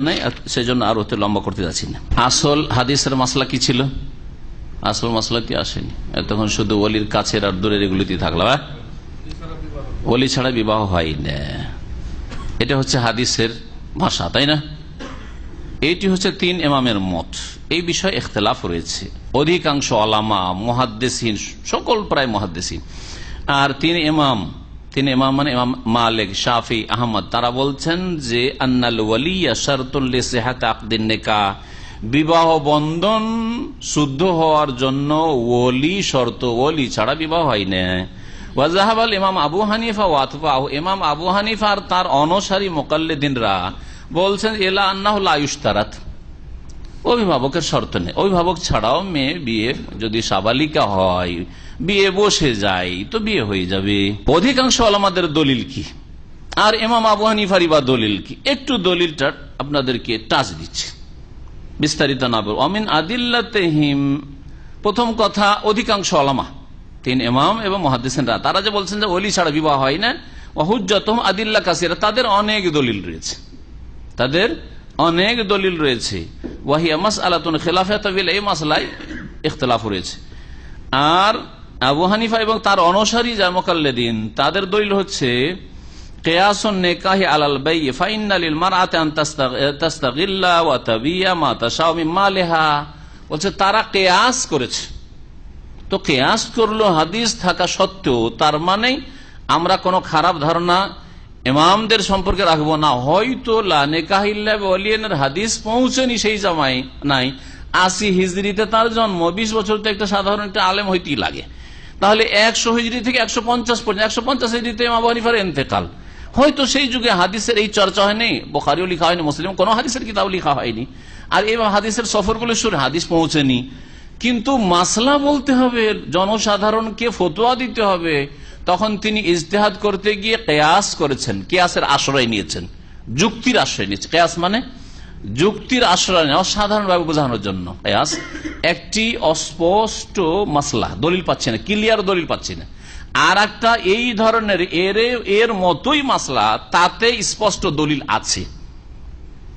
নাই সেজন্য আর ওতে লম্বা করতে যাচ্ছি না। আসল হাদিসের মাসলা কি ছিল? আসল মাসলাটি আসেনি? তখন শুধু অলির কাছের আর দূরের এগুলিতে থাকল হ্যাঁ? অলি ছাড়া বিবাহ হয় না। এটা হচ্ছে হাদিসের ভাষা, তাই না? এইটি হচ্ছে তিন এমামের মত। এই বিষয়ে ইখতলাফ রয়েছে। অধিকাংশ আলামা, মহাদ্দেসিন, সকল প্রায় মহাদ্দেসিন। আর তিন ইমাম তিন ইমাম মানে ইমাম মালিক, শাফি, আহমদ। তারা বলছেন যে, আন্নাল শারতুল্লি সেহাত আকদিন নেকা বিবাহ বন্ধন শুদ্ধ হওয়ার জন্য ওলি শর্ত ওলি ছাড়া বিবাহ হয় না। ইমাম আবু হানিফা ওয়াতফাহ ইমাম আবু হানিফা আর তার অনসারী মোকাল্লেদিনরা বলছেন এলা আন্না হল আয়ুস্তারাত অভিভাবকের শর্ত নেই। অভিভাবক ছাড়াও মেয়ে বিয়ে যদি সাবালিকা হয়, বিয়ে বসে যায়, তো বিয়ে হয়ে যাবে। অধিকাংশ আলামাদের দলিল কি? আর এমাম আবু হানিফারি বা দলিল কি? একটু দলিলটা আপনাদেরকে টাচ দিচ্ছে। বিস্তারিত না বল অমিন আদিল্লাতেহিম, প্রথম কথা, অধিকাংশ আলামা, তিন এমাম এবং মহাদিসেনরা তারা যে বলছেন যে অলি ছাড়া বিবাহ হয় না অহুজ্জতম আদিল্লা কাসিরা, তাদের অনেক দলিল রয়েছে। তাদের অনেক দলিল রয়েছে। ওয়াহিয়া মাস আলাতুন আর আবু হানিফা এবং তার অনসারী যা তাদের দলিল হচ্ছে আলাল বাই মা বলছে, তারা কেয়াস করেছে। তো কেয়াস করল হাদিস থাকা সত্ত্বেও তার মানে আমরা কোনো খারাপ ধারণা ইমামদের সম্পর্কে রাখব না। হয়তো হাদিস পৌঁছেনি সেই জামাই নাই। আশি হিজড়িতে তার জন্ম, বিশ বছর তো একটা সাধারণ একটা আলেম হইতেই লাগে। তাহলে একশো হিজড়ি থেকে একশো পঞ্চাশ পর্যন্ত, একশো পঞ্চাশ হিজড়িতে ইমাম হানিফার এন্তেকাল। হয়তো সেই যুগে হাদিসের এই চর্চা হয়নি, বোখারিও লিখা হয়নি মুসলিম কোনো হাদিসের কিতাব লিখা হয়নি। আর এই হাদিসের সফরগুলো সুরে হাদিস পৌঁছেনি। কিন্তু মাসলা বলতে হবে, জনসাধারণকে ফতোয়া দিতে হবে। তখন তিনি ইজতেহাদ করতে গিয়ে কেয়াস করেছেন, কেয়াসের আশ্রয় নিয়েছেন, যুক্তির আশ্রয় নিয়েছে। কেয়াস মানে? যুক্তির আশ্রয় নেওয়া, সাধারণভাবে বোঝানোর জন্য। কেয়াস, একটি অস্পষ্ট মাসলা, দলিল পাচ্ছে না, ক্লিয়ার দলিল পাচ্ছে না। আর একটা এই ধরনের, এর এর মতোই মাসলা, তাতে স্পষ্ট দলিল আছে।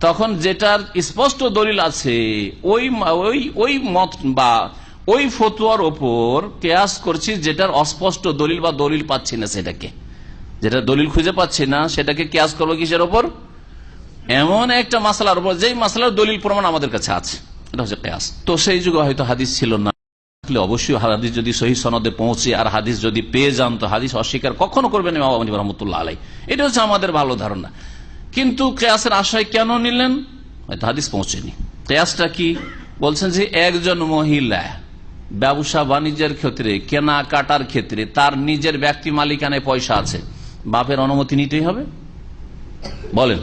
তখন যেটার স্পষ্ট দলিল আছে, ওই ওই ওই মত বা ওই ফতুয়ার ওপর কেয়াস করছি যেটার অস্পষ্ট দলিল বা দলিল পাচ্ছি না সেটাকে। যেটা দলিল খুঁজে পাচ্ছি না, সেটাকে কেয়াস করব কিসের ওপর? এমন একটা মাসালার উপর যেই মাসালার দলিল প্রমাণ আমাদের কাছে আছে। এটা হচ্ছে কেয়াস। তো সেই যুগে হয়তো হাদিস ছিল না। অবশ্যই হাদিস যদি সনদে পৌঁছে আর হাদিস যদি পেয়ে যান, তো হাদিস অস্বীকার কখনো করবেন এটা হচ্ছে আমাদের ভালো ধারণা। কিন্তু কেন নিলেন? হয়তো হাদিস পৌঁছেনি। কেয়াসটা কি? বলছেন যে একজন মহিলা ব্যবসা বাণিজ্যের ক্ষেত্রে কেনা কাটার ক্ষেত্রে, তার নিজের ব্যক্তি মালিকানায় পয়সা আছে। বাপের অনুমতি নিতেই হবে। বলেন,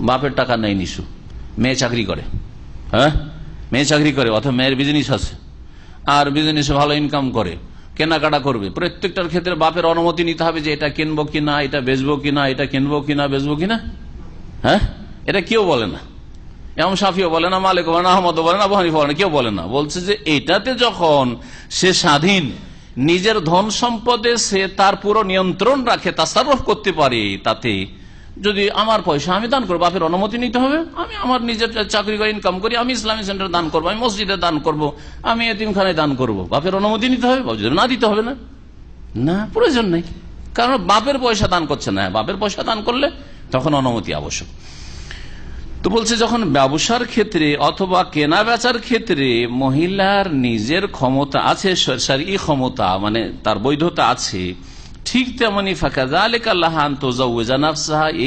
বাপের টাকা নেই নিশু। মেয়ে চাকরি করে। হ্যাঁ? মেয়ে চাকরি করে, অথবা মেয়ের বিজনেস আছে। আর বিজনেসে ভালো ইনকাম করে, কেনাকাটা করবে। প্রত্যেকটার ক্ষেত্রে বাপের অনুমতি নিতে হবে যে, এটা কিনবো কিনা, এটা বেচবো কিনা, এটা কিনবো কিনা, বেচবো কিনা? হ্যাঁ? এটা কেউ বলে না। এমন সাফিও বলে না, মালিক বলে না আহমদ বলে না বহানি বলে না, কেউ বলে না। বলছে যে এটাতে যখন সে স্বাধীন, নিজের ধন সম্পদে সে তার পুরো নিয়ন্ত্রণ রাখে, তাসারফ করতে পারে, তাতে যদি আমার পয়সা আমি দান করব, বাপের অনুমতি নিতে হবে, আমি আমার নিজের চাকরি করে ইনকাম করি, আমি ইসলামী সেন্টার দান করব, আমি মসজিদে দান করব, আমি এতিমখানায় দান করব, বাপের অনুমতি নিতে হবে না দিতে হবে না। না, প্রয়োজন নেই। কারণ বাপের পয়সা দান করছে না, বাপের পয়সা দান করলে তখন অনুমতি আবশ্যক। তো বলছে, যখন ব্যবসার ক্ষেত্রে অথবা কেনা বেচার ক্ষেত্রে মহিলার নিজের ক্ষমতা আছে সরসারি ক্ষমতা মানে তার বৈধতা আছে, ঠিক তেমনি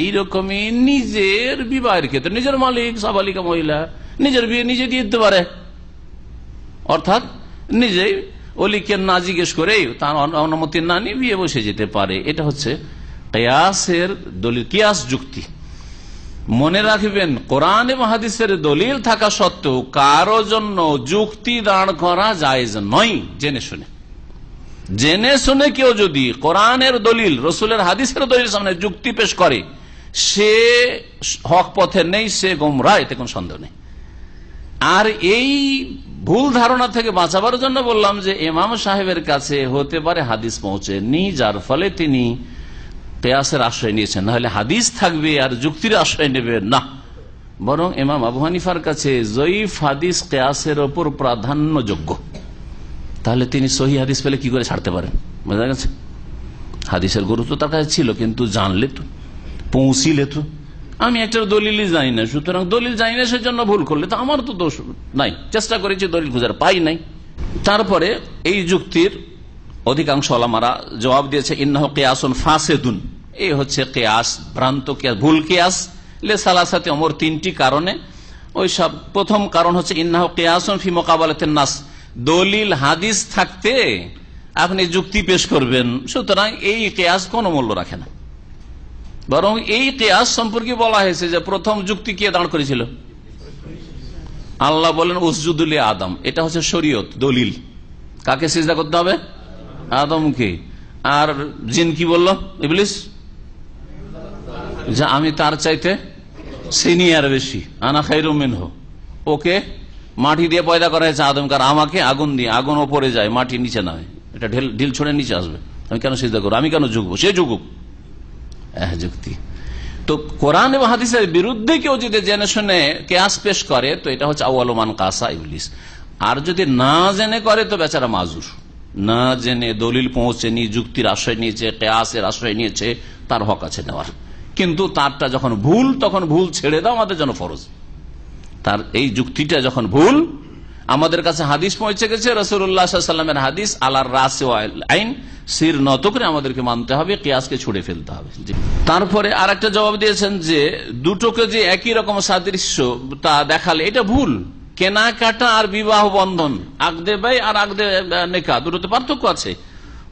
এইরকমই নিজের বিবাহের ক্ষেত্রে, নিজের মালিক, সাবালিকা মহিলা, নিজের বিয়ে নিজে দিয়ে দিতে পারে। অর্থাৎ নিজেই অলিকে না জিজ্ঞেস করে তার অনুমতি না নিয়ে বিয়ে বসে যেতে পারে। এটা হচ্ছে কেয়াসের দলিল, কিয়াস যুক্তি। মনে রাখবেন, কোরআন এবং হাদিসের দলিল থাকা সত্ত্বেও কারও জন্য যুক্তি দাঁড় করা যায় নয়, জেনে শুনে। জেনে শুনে কেউ যদি কোরআনের দলিল, রসুলের হাদিসের দলিল সামনে যুক্তি পেশ করে, সে হক পথে নেই, সে গোমরা এতে কোন সন্দেহ নেই। আর এই ভুল ধারণা থেকে বাঁচাবার জন্য বললাম যে এমাম সাহেবের কাছে হতে পারে হাদিস পৌঁছে নি যার ফলে তিনি কেয়াসের আশ্রয় নিয়েছেন, নাহলে হাদিস থাকবে আর যুক্তির আশ্রয় নেবে না। বরং এমাম আবু হানিফার কাছে জয়ীফ হাদিস কেয়াসের ওপর প্রাধান্যযোগ্য। তাহলে তিনি সহি হাদিস পেলে কি করে ছাড়তে পারেন? বোঝা গেছে? হাদিসের গুরুত্ব তার কাছে ছিল, কিন্তু জানলে তো, পৌঁছিলে তো। আমি একটা দলিলই জানি না, সুতরাং দলিল জানি না, সেজন্য ভুল করলে তো আমার তো দোষ নাই। চেষ্টা করেছি, দলিল খুঁজার পাই নাই। তারপরে এই যুক্তির অধিকাংশ আলামারা জবাব দিয়েছে, ইন্নাহ কেয়াসন ফাসেদুন। এই হচ্ছে কেয়াস, ভ্রান্ত কেয়াস, ভুল কেয়াস। লে সালাসাতে অমর তিনটি কারণে। ওই সব প্রথম কারণ হচ্ছে, ইন্নাহ কেয়াসন ফি মোকাবালাতে নাস। দলিল, হাদিস থাকতে আপনি যুক্তি পেশ করবেন। সুতরাং এই কেয়াস কোনো মূল্য রাখে না। বরং এই কেয়াস সম্পর্কে বলা হয়েছে যে, প্রথম যুক্তি কে দাঁড় করেছিল? আল্লাহ বলেন উসজুদুল্লি আদম। এটা হচ্ছে শরীয়ত, দলিল। কাকে সিজদা করতে হবে? আদমকে। আর জিন কি বলল? ইবলিস? যে আমি তার চাইতে সিনিয়র বেশি। আনা খাইরুমিন হো ওকে মাটি দিয়ে পয়দা করা হয়েছে আদমকে আর আমাকে আগুন দিয়ে, আগুন ওপরে যায়, মাটি নিচে নামে। এটা ঢিল ঢিল ছড়ে নিচে আসবে। আমি কেন সিজদা করব? আমি কেন ঝুঁকবো সে হ্যাঁ যুক্তি। তো কোরআন এবং হাদিসের বিরুদ্ধে কেউ যদি জেনে শুনে কেয়াস পেশ করে, তো এটা হচ্ছে আউআলমান কাসা ইবলিস। আর যদি না জেনে করে, তো বেচারা মাজুর। না জেনে দলিল পৌঁছেনি যুক্তির আশ্রয় নিয়েছে, কেয়াসের আশ্রয় নিয়েছে, তার হক আছে নেওয়ার। কিন্তু তারটা যখন ভুল, তখন ভুল ছেড়ে দাও, আমাদের জন্য ফরজ। তার এই যুক্তিটা যখন ভুল, আমাদের কাছে হাদিস পৌঁছে গেছে রসুল্লাহামের হাদিস, আলার রাস আইন, সির নত করে আমাদেরকে মানতে হবে, কেয়াসকে ছুড়ে ফেলতে হবে। তারপরে আর একটা জবাব দিয়েছেন যে, দুটোকে যে একই রকম সাদৃশ্য তা দেখালে এটা ভুল। কেনাকাটা আর বিবাহ বন্ধন আগদে ভাই আর আগদে নেকা, দুটোতে পার্থক্য আছে।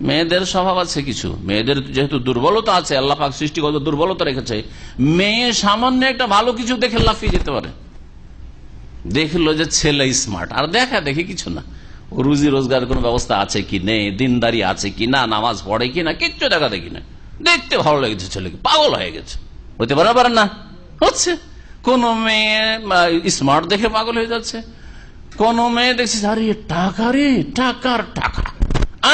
মেয়েদের স্বভাব আছে কিছু। মেয়েদের যেহেতু দুর্বলতা আছে, আল্লাহ পাক সৃষ্টিগত দুর্বলতা রেখেছে। মেয়ে সামান্য একটা ভালো কিছু দেখে লাফিয়ে যেতে পারে। দেখল যে ছেলে স্মার্ট আর দেখা, দেখে কিছু না। রুজি রোজগার কোন ব্যবস্থা আছে কি নেই? দিনদারি আছে কি না? নামাজ পড়ে কি না? কিচ্ছু দেখা দেখি না। দেখতে ভালো লেগেছে ছেলেকে, পাগল হয়ে গেছে। হতে পারে পারে না। হচ্ছে। কোন মেয়ে স্মার্ট দেখে পাগল হয়ে যাচ্ছে। কোন মেয়ে দেখছিস আরে, টাকা রে, টাকার টাকা।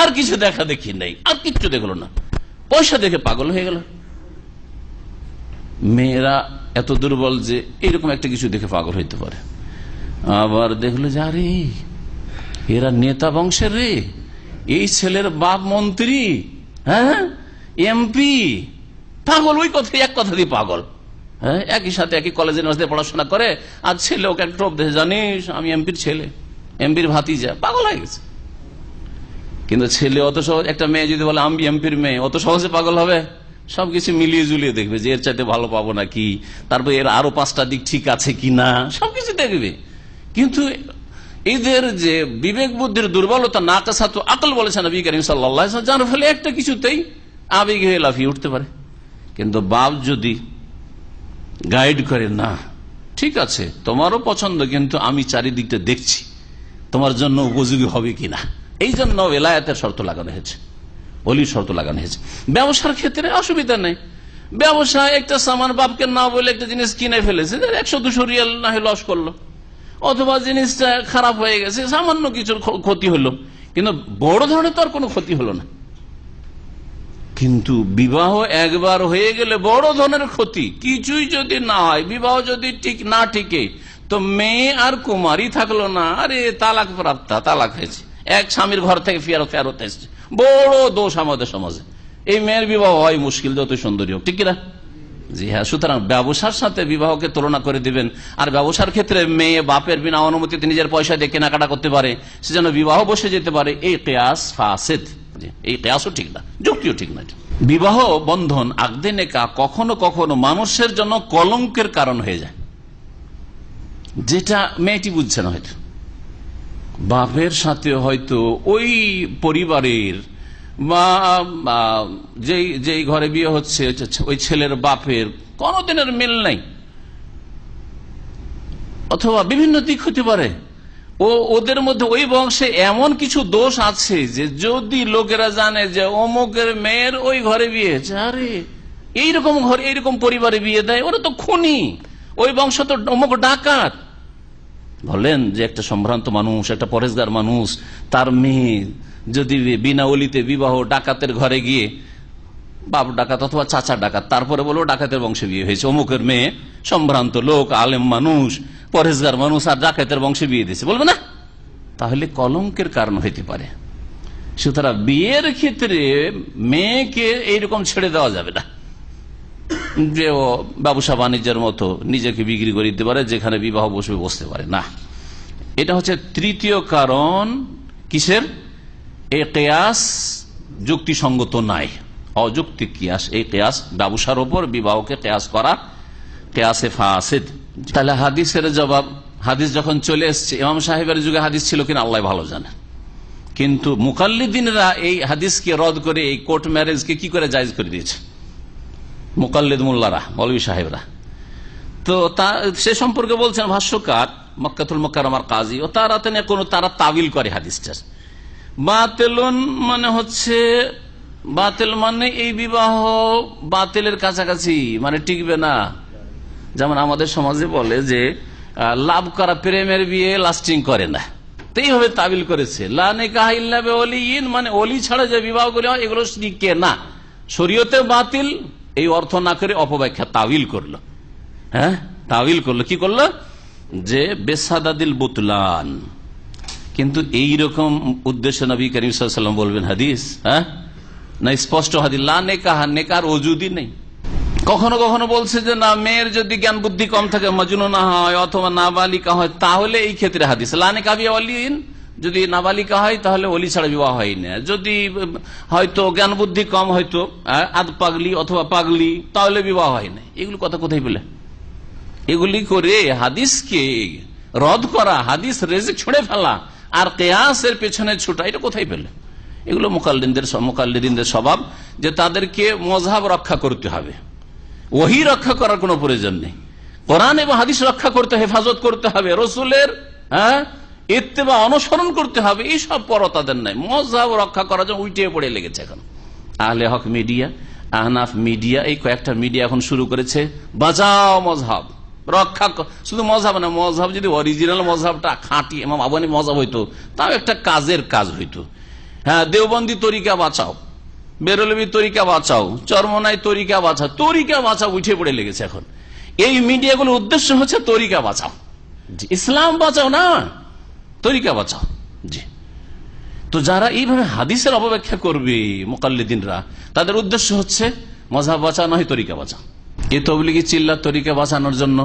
আর কিছু দেখা দেখি নেই, আর কিচ্ছু দেখল না। পয়সা দেখে পাগল হয়ে গেল। মেয়েরা এত দুর্বল যে এরকম একটা কিছু দেখে পাগল হইতে পারে। আবার দেখল যে, আরে, এরা নেতা বংশের রে। এই ছেলের বাপ মন্ত্রী হ্যাঁ এমপি। পাগল ওই কথা এক কথা দিয়ে পাগল। হ্যাঁ একই সাথে একই কলেজে ইউনিভার্সিটি পড়াশোনা করে, আর ছেলে ওকে একটা জানিস, আমি এমপির ছেলে, এমপির ভাতিজা, পাগল হয়ে গেছে। কিন্তু ছেলে অত সহজ একটা মেয়ে যদি বলে, আমি এমপির মেয়ে, অত সহজে পাগল হবে? সবকিছু মিলিয়ে জুলিয়ে দেখবে যে এর চাইতে ভালো পাবো নাকি, তারপর এর আরও পাঁচটা দিক ঠিক আছে কি না সবকিছু দেখবে। কিন্তু এদের যে বিবেক বুদ্ধির দুর্বলতা না কাসাতো আকল বলেছেন নবী করিম যার ফলে একটা কিছুতেই আবেগ হয়ে লাফিয়ে উঠতে পারে। কিন্তু বাপ যদি গাইড করে, না, ঠিক আছে, তোমারও পছন্দ, কিন্তু আমি চারিদিকটা দেখছি, তোমার জন্য উপযোগী হবে কিনা? এই জন্য এলায়াতের শর্ত লাগানো হয়েছে অলির শর্ত লাগানো হয়েছে। ব্যবসার ক্ষেত্রে অসুবিধা নেই। ব্যবসা একটা সামান বাপকে না বলে একটা জিনিস কিনে ফেলেছে একশো দুশো রিয়াল না লস করল। অথবা জিনিসটা খারাপ হয়ে গেছে, সামান্য কিছুর ক্ষতি হলো। কিন্তু বড় ধরনের তো আর কোনো ক্ষতি হলো না। কিন্তু বিবাহ একবার হয়ে গেলে বড় ধরনের ক্ষতি। কিছুই যদি না হয়, বিবাহ যদি ঠিক না ঠিকে, তো মেয়ে আর কুমারই থাকল না। আরে, তালাক প্রাপ্তা, তালাক হয়েছে। এক স্বামীর ঘর থেকে ফেরত ফেরত এসছে। বড় দোষ আমাদের সমাজে। এই মেয়ের বিবাহ হয় মুশকিল যত সুন্দরী হোক, ঠিক কিনা? জি হ্যাঁ সুতরাং ব্যবসার সাথে বিবাহকে তুলনা করে দিবেন। আর ব্যবসার ক্ষেত্রে মেয়ে বাপের বিনা অনুমতিতে নিজের পয়সা দিয়ে কেনাকাটা করতে পারে, সে যেন বিবাহ বসে যেতে পারে। এই কেয়াস ফাসেদ। এই কেয়াসও ঠিক না, যুক্তিও ঠিক না বিবাহ বন্ধন আগদে নেকা কখনো কখনো মানুষের জন্য কলঙ্কের কারণ হয়ে যায়। যেটা মেয়েটি বুঝছে না হয়তো। বাপের সাথে হয়তো ওই পরিবারের বা যেই যেই ঘরে বিয়ে হচ্ছে, ওই ছেলের বাপের কোনদিনের মিল নাই। অথবা বিভিন্ন দিক হতে পারে। ও, ওদের মধ্যে ওই বংশে এমন কিছু দোষ আছে যে যদি লোকেরা জানে যে অমুকের মেয়ের ওই ঘরে বিয়ে আরে, এইরকম ঘরে, এইরকম পরিবারে বিয়ে দেয়, ওরা তো খুনি। ওই বংশ তো অমুক ডাকাত। বলেন যে একটা সম্ভ্রান্ত মানুষ, একটা পরেশগার মানুষ, তার মেয়ে যদি বিনা অলিতে বিবাহ ডাকাতের ঘরে গিয়ে, বাপ ডাকাত অথবা চাচা ডাকাত, তারপরে বলব ডাকাতের বংশে বিয়ে হয়েছে। অমুকের মেয়ে সম্ভ্রান্ত লোক, আলেম মানুষ, পরেশগার মানুষ, আর ডাকাতের বংশে বিয়ে দিয়েছে। বলবে না, তাহলে কলঙ্কের কারণ হইতে পারে। সুতরাং বিয়ের ক্ষেত্রে মেয়েকে এইরকম ছেড়ে দেওয়া যাবে না। যে ও ব্যবসা বাণিজ্যের মতো নিজেকে বিক্রি করে দিতে পারে, যেখানে বিবাহ বসবে বসতে পারে। না। এটা হচ্ছে তৃতীয় কারণ কিসের? কেয়াস যুক্তিসঙ্গত নাই। অযৌক্তিক কিয়াস, এই কেয়াস ব্যবসার ওপর বিবাহকে কেয়াস করা, কেয়াসে ফাসেদ। তাহলে হাদিসের জবাব, হাদিস যখন চলে এসছে, ইমাম সাহেবের যুগে হাদিস ছিল কিনা আল্লাহ ভালো জানে। কিন্তু মুকাল্লিদিনরা এই হাদিসকে রদ করে এই কোর্ট ম্যারেজকে কি করে জায়জ করে দিয়েছে? মুকাল্লিদ মোল্লারা মৌলবী সাহেবরা। তো তা, সে সম্পর্কে বলছেন ভাষ্যকার মক্কাতুল মক্কার কাজী, ও তারা তেনে কোনো তারা তাবিল করে হাদিসটার। বাতেলন মানে হচ্ছে, বাতেল মানে এই বিবাহ বাতিলের কাছাকাছি মানে টিকবে না। যেমন আমাদের সমাজে বলে যে লাভ করা প্রেমের বিয়ে লাস্টিং করে না। তো এইভাবে তাবিল করেছে। মানে অলি ছাড়া যে বিবাহগুলি হয়, এগুলো টিকে না। শরীয়তে বাতিল এই অর্থ না করে অপব্যাখ্যা তাবিল করল। হ্যাঁ? তাবিল করল। কি করল? যে বেসাদাদিল বুতলান। কিন্তু এই রকম উদ্দেশ্য নবী করিম সাল্লাম বলবেন হাদিস হ্যাঁ? না স্পষ্ট হাদিস, লা নেকার ওজুদি নেই। কখনো কখনো বলছে যে, না, মেয়ের যদি জ্ঞান বুদ্ধি কম থাকে, মজনু না হয় অথবা নাবালিকা হয়, তাহলে এই ক্ষেত্রে হাদিস। লানে কাবি অলিন যদি নাবালিকা হয়, তাহলে অলি ছাড়া বিবাহ হয় না যদি হয়তো জ্ঞান বুদ্ধি কম হয়তো আধ পাগলি অথবা পাগলি, তাহলে বিবাহ হয় না এগুলো কথা কোথায় পেলে? এগুলি করে হাদিসকে রদ করা, হাদিস রেজে ছুঁড়ে ফেলা, আর কেয়াসের পেছনে ছুটা, এটা কোথায় পেলে? এগুলো মোকাল্লিনদের মোকাল্লিদিনদের স্বভাব যে তাদেরকে মজাব রক্ষা করতে হবে। ওহি রক্ষা করার কোনো প্রয়োজন নেই। কোরআন এবং হাদিস রক্ষা করতে, হেফাজত করতে হবে। রসুলের হ্যাঁ ইত্তেবা অনুসরণ করতে হবে এইসব পর তাদের নাই। মজাব রক্ষা করার জন্য উল্টে পড়ে লেগেছে এখন। আহলে হক মিডিয়া আহনাফ মিডিয়া এই কয়েকটা মিডিয়া এখন শুরু করেছে। বাঁচাও মজহাব। রক্ষা শুধু মজাব না মজাব যদি অরিজিনাল মজাবটা খাঁটি এমাম আবানি মজাব হইতো তাও একটা কাজের কাজ হইতো। হ্যাঁ দেওবন্দি তরিকা বাঁচাও। বেরলবি তরিকা বাঁচাও। চরমনাই তরিকা বাঁচাও। তরিকা বাঁচাও উঠে পড়ে লেগেছে এখন। এই মিডিয়াগুলোর উদ্দেশ্য হচ্ছে তরিকা বাঁচাও। ইসলাম বাঁচাও না। তরিকা বাঁচাও জি। তো যারা এইভাবে হাদিসের অপব্যাখ্যা করবে মোকাল্লিদিনরা, তাদের উদ্দেশ্য হচ্ছে মজা বাঁচা নয় তরিকা বাঁচা এ তবলিগি চিল্লার তরিকা বাঁচানোর জন্য।